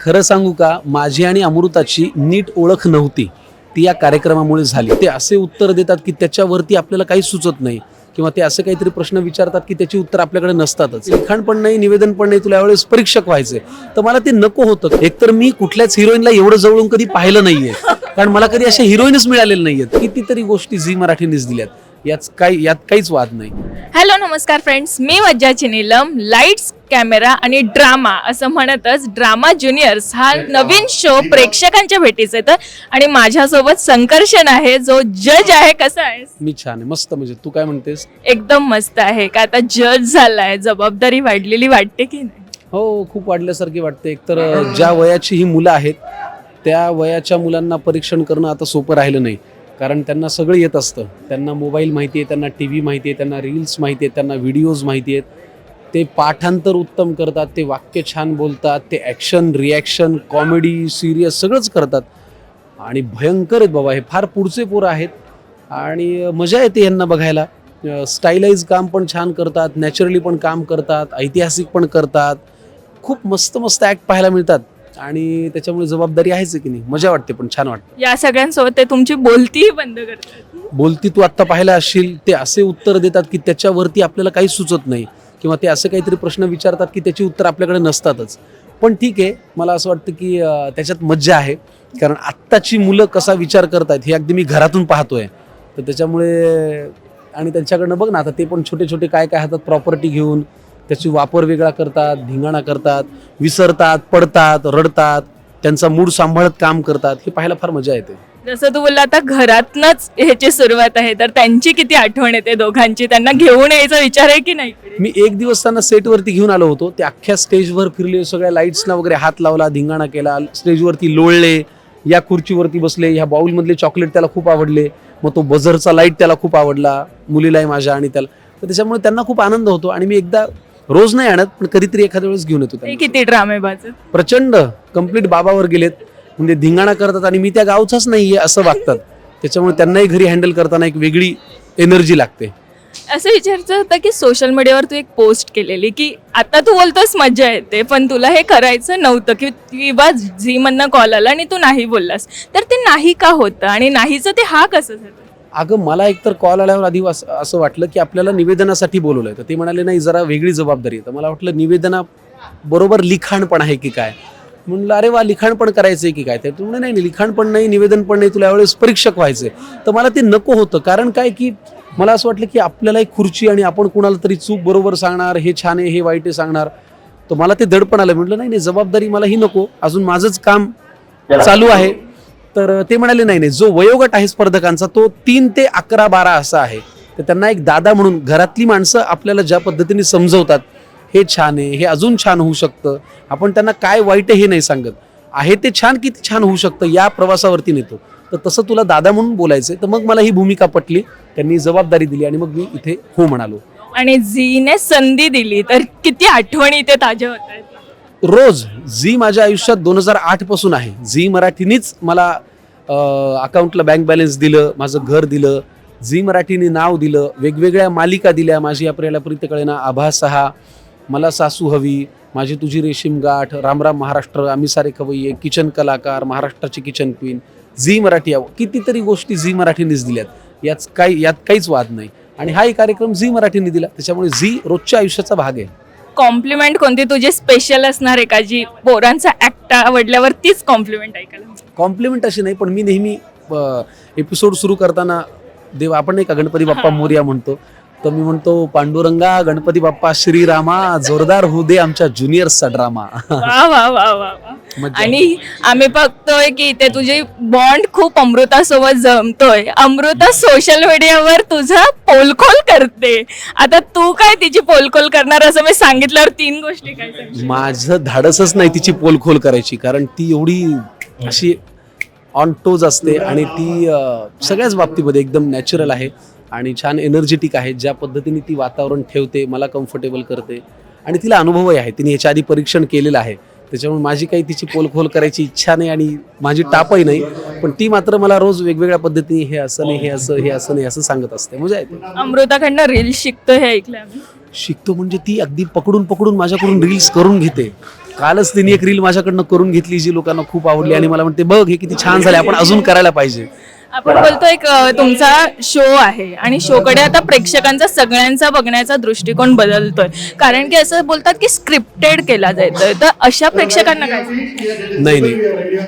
खरं सांगू का माझी आणि अमृताची नीट ओळख नव्हती. ती या कार्यक्रमामुळे झाली. ते असे उत्तर देतात की त्याच्यावरती आपल्याला काही सुचत नाही किंवा ते असे काहीतरी प्रश्न विचारतात की त्याची उत्तर आपल्याकडे नसतातच. लिखाण पण नाही निवेदन पण नाही तुला यावेळेस परीक्षक व्हायचे तर मला ते नको होतं. एकतर मी कुठल्याच हिरोईनला एवढं जवळून कधी पाहिलं नाहीये. कारण मला कधी अशा हिरोईनच मिळालेले नाहीयेत. कितीतरी गोष्टी झी मराठीनेच दिल्यात. याच काही यात काहीच वाद नाही. हॅलो नमस्कार फ्रेंड्स. मी मज्जाची नीलम लाईट्स कॅमेरा आणि ड्रामा असं म्हणतच ड्रामा ज्युनियर्स हा नवीन शो प्रेक्षकांच्या भेटीस येतं. आणि माझ्यासोबत संकर्षण आहे जो जज आहे कसा आहे मी छान आहे मस्त म्हणजे तू काय म्हणतेस? एकदम मस्त आहे का आता जज झालाय जबाबदारी वाढलेली वाटते की नाही? हो खूप वाढल्यासारखी वाटते. एकतर ज्या वयाची ही मुलं आहेत त्या वयाच्या मुलांना परीक्षण करणं आता सोपं राहिलं नाही. कारण त्यांना सगळं येत असतं. त्यांना मोबाईल माहिती आहे त्यांना टी व्ही माहिती आहे त्यांना रील्स माहिती आहेत त्यांना व्हिडिओज माहिती आहेत. ते पाठांतर उत्तम करतात ते वाक्य छान बोलतात ते ॲक्शन रिॲक्शन कॉमेडी सिरियस सगळंच करतात. आणि भयंकर आहेत बाबा हे फार पुढचे पोरं आहेत. आणि मजा येते यांना बघायला. स्टाईलाइज काम पण छान करतात नॅचरली पण काम करतात ऐतिहासिक पण करतात. खूप मस्त मस्त ॲक्ट पाहायला मिळतात. आणि त्याच्यामुळे जबाबदारी आहेच आहे की नाही? मजा वाटते पण छान वाटतं. या सगळ्यांसोबत ते तुमची बोलतीही बंद करतात. बोलती तू आत्ता पाहायला असशील ते असे उत्तर देतात की त्याच्यावरती आपल्याला काही सुचत नाही. किंवा ते असं काहीतरी प्रश्न विचारतात की त्याची उत्तर आपल्याकडे नसतातच. पण ठीक आहे मला असं वाटतं की त्याच्यात मज्जा आहे. कारण आत्ताची मुलं कसा विचार करतात हे अगदी मी घरातून पाहतोय. तर त्याच्यामुळे आणि त्यांच्याकडनं बघ ना आता ते पण छोटे छोटे काय काय हातात प्रॉपर्टी घेऊन त्याची वापर वेगळा करतात धिंगाणा करतात विसरतात पडतात रडतात त्यांचा मूड सांभाळत काम करतात हे पाहायला फार मजा येते. जसं तू बोलला आता घरातनच ह्याची सुरुवात आहे. तर त्यांची किती आठवण येते दोघांची? त्यांना घेऊन यायचा विचार आहे की नाही? मी एक दिवस त्यांना सेटवरती घेऊन आलो होतो. ते अख्ख्या स्टेजवर फिरले सगळ्या लाईट्सना वगैरे हात लावला धिंगाणा केला स्टेजवरती लोळले या खुर्चीवरती बसले ह्या बाउलमधले चॉकलेट त्याला खूप आवडले मग तो बझरचा लाइट त्याला खूप आवडला मुलीलाही माझ्या आणि त्याला. तर त्याच्यामुळे त्यांना खूप आनंद होतो आणि मी एकदा रोज नाही आणत पण कधीतरी एखाद्या वेळेस घेऊन येतो. किती ड्रामेबाज. प्रचंड कंप्लीट बाबावर गेलेत. म्हणजे धिंगाणा करतात आणि मी त्या गावचाच नाहीये असं वागतात. त्याच्यामुळे त्यांनाही घरी हँडल करताना एक वेगळी एनर्जी लागते. असं विचारायचं होतं की सोशल मीडियावर तू एक पोस्ट केलेली की आता तू बोलतोस मजा येते पण तुला हे करायचं नव्हतं की किंवा झी मधनं कॉल आला आणि तू नाही बोललास. तर ते नाही का होतं आणि नाहीचं ते हा कसं झालं? अगं मला एकतर कॉल आल्यावर आधी अस- असं वाटलं की आपल्याला निवेदनासाठी बोलवलंय. तर ते म्हणाले नाही जरा वेगळी जबाबदारी आहे. तर मला वाटलं निवेदना बरोबर लिखाण पण आहे की काय? म्हणलं अरे वा लिखाण पण करायचं आहे की काय? तर तुम्ही नाही नाही, लिखाण पण नाही निवेदन पण नाही तुला यावेळेस परीक्षक व्हायचंय. तर मला ते नको होतं. कारण काय की मला असं वाटलं की आपल्याला एक खुर्ची आणि आपण कुणाला तरी चूक बरोबर सांगणार हे छान आहे हे वाईट आहे सांगणार. तर मला ते दडपण आलं. म्हटलं नाही नाही जबाबदारी मला ही नको. अजून माझंच काम चालू आहे. तर ते म्हणाले नाही नाही जो वयोगट आहे स्पर्धकांचा तो तीन ते अकरा बारा असा आहे. तर त्यांना एक दादा म्हणून घरातली माणसं आपल्याला ज्या पद्धतीने समजवतात हे छान आहे हे अजून छान होऊ शकतं. आपण त्यांना काय वाईट हे नाही सांगत. आहे ते छान किती छान होऊ शकतं या प्रवासावरती नेतो. तर तसं तुला दादा म्हणून बोलायचं तर मग मला ही भूमिका पटली. त्यांनी जबाबदारी दिली आणि मग मी इथे हो म्हणालो. आणि झीने संधी दिली. तर किती आठवणी ते ताज्या होत आहेत. रोज झी माझ्या आयुष्यात दोन हजार आठपासून आहे. झी मराठीनीच मला अकाउंटला बँक बॅलन्स दिलं माझं घर दिलं. झी मराठीने नाव दिलं. वेगवेगळ्या मालिका दिल्या. माझी अप्रियाला प्रीत कळेना. आभा सहा. मला सासू हवी माझी तुझी रेशीम गाठ रामराम महाराष्ट्र आम्ही सारे खवय्ये किचन कलाकार महाराष्ट्राची किचन क्वीन झी मराठी आव- कितीतरी गोष्टी झी मराठीनेच दिल्यात. याच काही यात काहीच वाद नाही. आणि हाही कार्यक्रम झी मराठीने दिला त्याच्यामुळे झी रोजच्या आयुष्याचा भाग आहे. कॉम्प्लिमेंट कोणती? तुझी स्पेशल असणार आहे का जी पोरांचा ऍक्ट आवडल्यावर तीच कॉम्प्लिमेंट ऐकायला कॉम्प्लिमेंट अशी नाही पण मी नेहमी एपिसोड सुरू करताना देव आपण नाही का गणपती बाप्पा मोर्या म्हणतो. तर मी म्हणतो पांडुरंगा गणपती बाप्पा श्रीरामा जोरदार होऊ दे आमच्या ज्युनियर्सचा ड्रामा. वा वा वा वा वा. मज्जा. आणि आम्ही बघतोय की इथे तुझी बॉन्ड खूप अमृतासोबत जमतोय. अमृता सोशल मीडियावर तुझा पोलखोल करते. आता तू काय तिची पोलखोल करणार असं मी सांगितल्यावर तीन गोष्टी काय सांगशील? माझं धाडसच नाही तिची पोलखोल करायची कारण ती एवढी अशी ऑन टोज असते आणि ती अं, सगळ्याच बाबतीमध्ये एकदम नॅचरल आहे. आणि छान एनर्जेटिक आहे ज्या पद्धतीने ती वातावरण ठेवते मला कम्फर्टेबल करते. आणि तिला अनुभवही आहे तिने याच्या आधी परीक्षण केलेलं आहे. त्याच्यामुळे माझी काही तिची पोलखोल करायची इच्छा नाही आणि माझी टापही नाही. पण ती मात्र मला रोज वेगवेगळ्या पद्धतीने हे असं नाही हे असं हे असं नाही असं सांगत असते. मजा येते. अमृताकडनं रील शिकतोय हे ऐकलं आम्ही. शिकतो म्हणजे ती अगदी पकडून पकडून माझ्याकडून रील्स करून घेते. कालच तिने एक रील माझ्याकडनं करून घेतली जी लोकांना खूप आवडली आणि मला म्हणते बघ हे किती छान झाले आपण अजून करायला पाहिजे. आपण बोलतो एक तुमचा शो आहे आणि शोकडे आता प्रेक्षकांचा सगळ्यांचा बघण्याचा दृष्टिकोन बदलतोय. कारण की असं बोलतात की स्क्रिप्टेड केला जातोय तर अशा प्रेक्षकांना काय? नाही नाही.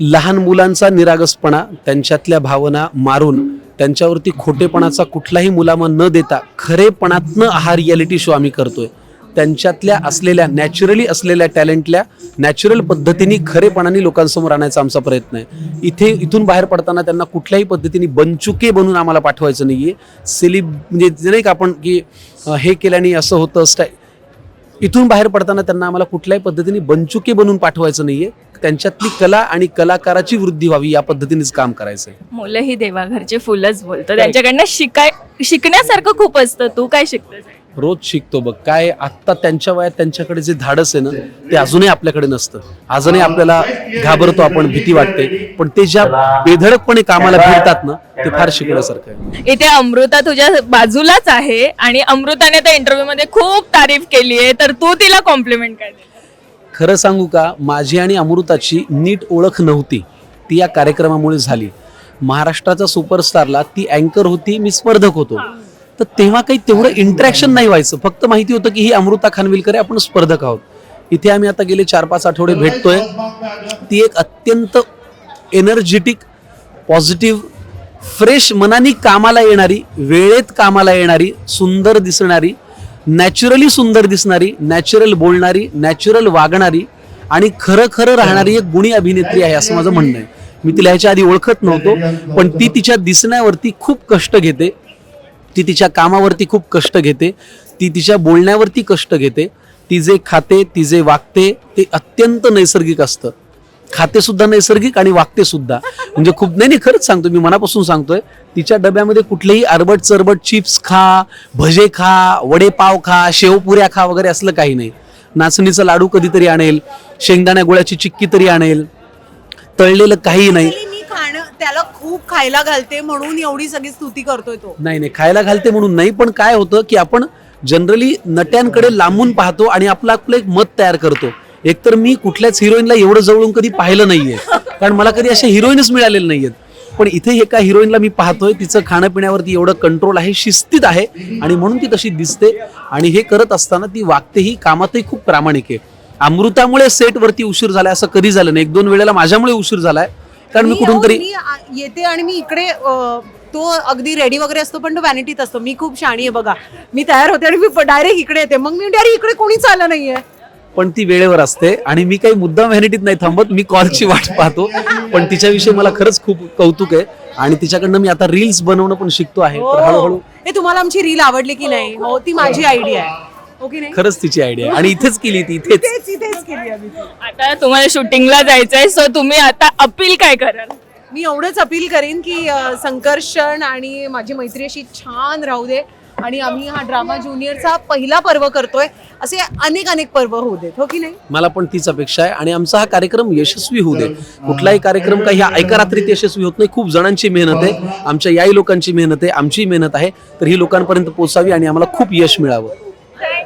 लहान मुलांचा निरागसपणा त्यांच्यातल्या भावना मारून त्यांच्यावरती खोटेपणाचा कुठलाही मुलामा न देता खरेपणातनं हा रियालिटी शो आम्ही करतोय. त्यांच्यातल्या असलेल्या नॅचरली असलेल्या टॅलेंटल्या नॅचरल पद्धतीने खरेपणाने लोकांसमोर आणायचा आमचा प्रयत्न आहे. इथे इथून बाहेर पडताना त्यांना कुठल्याही पद्धतीने बनचुके बनून आम्हाला पाठवायचं नाहीये. सेलिब म्हणजे नाही का आपण की हे केल्याने असं होतं स्टाय इथून बाहेर पडताना त्यांना आम्हाला कुठल्याही पद्धतीने बनचुके बनून पाठवायचं नाहीये. त्यांच्यातली कला आणि कलाकाराची वृद्धी व्हावी या पद्धतीनेच काम करायचं आहे मुलं ही देवाघरचे फुलच बोलतं त्यांच्याकडनं शिकाय शिकण्यासारखं खूप असतं. तू काय शिकतोस? रोज शिकतो बघ. काय आत्ता त्यांच्या वयात त्यांच्याकडे जे धाडस आहे ना ते अजूनही आपल्याकडे नसतं. अजूनही आपल्याला घाबरतो आपण भीती वाटते. पण ते ज्या बेधडकपणे कामाला फिरतात ना ते फार शिकण्यासारखं आहे. इथे अमृता तुझ्या बाजूलाच आहे आणि अमृताने त्या इंटरव्ह्यू मध्ये खूप तारीफ केली आहे तर तू तिला कॉम्प्लिमेंट काय देणार? खरं सांगू का माझी आणि अमृताची नीट ओळख नव्हती. ती या कार्यक्रमामुळे झाली. महाराष्ट्राचा सुपरस्टारला ती अँकर होती मी स्पर्धक होतो. तर तेव्हा काही तेवढं इंटरॅक्शन नाही व्हायचं. फक्त माहिती होतं की ही अमृता खानविलकर आहे आपण स्पर्धक आहोत. इथे आम्ही आता गेले चार पाच आठवडे भेटतोय. ती एक अत्यंत एनर्जेटिक पॉझिटिव्ह फ्रेश मनाने कामाला येणारी वेळेत कामाला येणारी सुंदर दिसणारी नॅचरली सुंदर दिसणारी नॅचरल बोलणारी नॅचरल वागणारी आणि खरं खरं राहणारी एक गुणी अभिनेत्री आहे असं माझं म्हणणं आहे. मी तिला ह्याच्या आधी ओळखत नव्हतो पण ती तिच्या दिसण्यावरती खूप कष्ट घेते. ती तिच्या कामावरती खूप कष्ट घेते. ती तिच्या बोलण्यावरती कष्ट घेते. ती जे खाते ती जे वागते ते अत्यंत नैसर्गिक असतं. खाते सुद्धा नैसर्गिक आणि वागते सुद्धा. म्हणजे खूप नाही नाही खरंच सांगतो मी मनापासून सांगतोय. तिच्या डब्यामध्ये कुठलेही अरबट चरबट चिप्स खा भजे खा वडेपाव खा शेवपुऱ्या खा वगैरे असलं काही नाही. नाचणीचा लाडू कधीतरी आणेल शेंगदाण्या गोळ्याची चिक्की तरी आणेल. तळलेलं काही नाही Actually मी खाणं त्याला खूप खायला घालते म्हणून एवढी सगळी स्तुती करतोय तो. नाही नाही खायला घालते म्हणून नाही पण काय होतं की आपण जनरली नट्यांकडे लांबून पाहतो आणि आपलं आपलं एक मत तयार करतो. एकतर मी कुठल्याच हिरोईनला एवढं जवळून कधी पाहिलं नाहीये कारण मला कधी अशा हिरोईनच मिळालेले नाहीयेत. पण इथे एका हिरोईनला मी पाहतोय तिचं खाण्यापिण्यावरती एवढं कंट्रोल आहे शिस्तीत आहे आणि म्हणून ती तशी दिसते आणि हे करत असताना ती वागतेही कामातही खूप प्रामाणिक आहे. अमृतामुळे सेटवरती उशीर झालाय असं कधी झालं नाही. एक दोन वेळेला माझ्यामुळे उशीर झालाय कारण मी कुठून तरी येते आणि मी इकडे तो अगदी रेडी वगैरे असतो पण तो व्हॅनिटीत असतो. मी खूप शाणी आहे बघा. मी तयार होते आणि मी डायरेक्ट इकडे येते. मग मी डायरेक्ट इकडे कोणीच आलं नाहीये. पण ती वेळेवर असते आणि मी काही मुद्दाम व्हॅनिटीत नाही थांबत. मी कॉलची वाट पाहतो. पण तिच्याविषयी मला खरंच खूप कौतुक आहे. आणि तिच्याकडनं मी आता रील्स बनवणं पण शिकतो आहे. तर हळूहळू हो. हे तुम्हाला आमची रील आवडली की नाही? हो ती माझी आयडिया आहे. हो की नाही? खरंच तिची आयडिया आहे. आणि इथेच केली ती इथेच. तेच इथेच केली आम्ही ती. आता तुम्हाला शूटिंगला जायचंय सो तुम्ही आता अपील काय कराल? मी एवढंच अपील करेन की अ, संकर्षण आणि माझी मैत्री अशी छान राहू दे. आणि आम्ही हा ड्रामा ज्युनियरचा पहिला पर्व करतोय असे अनेक अनेक पर्व होऊ देत हो की नाही? मला पण तीच अपेक्षा आहे. आणि आमचा हा कार्यक्रम यशस्वी होऊ दे. कुठलाही कार्यक्रम काही ह्या एका रात्रीत यशस्वी होत नाही. खूप जणांची मेहनत आहे. आमच्या याही लोकांची मेहनत आहे. आमची मेहनत आहे. तर ही लोकांपर्यंत पोचावी आणि आम्हाला खूप यश मिळावं.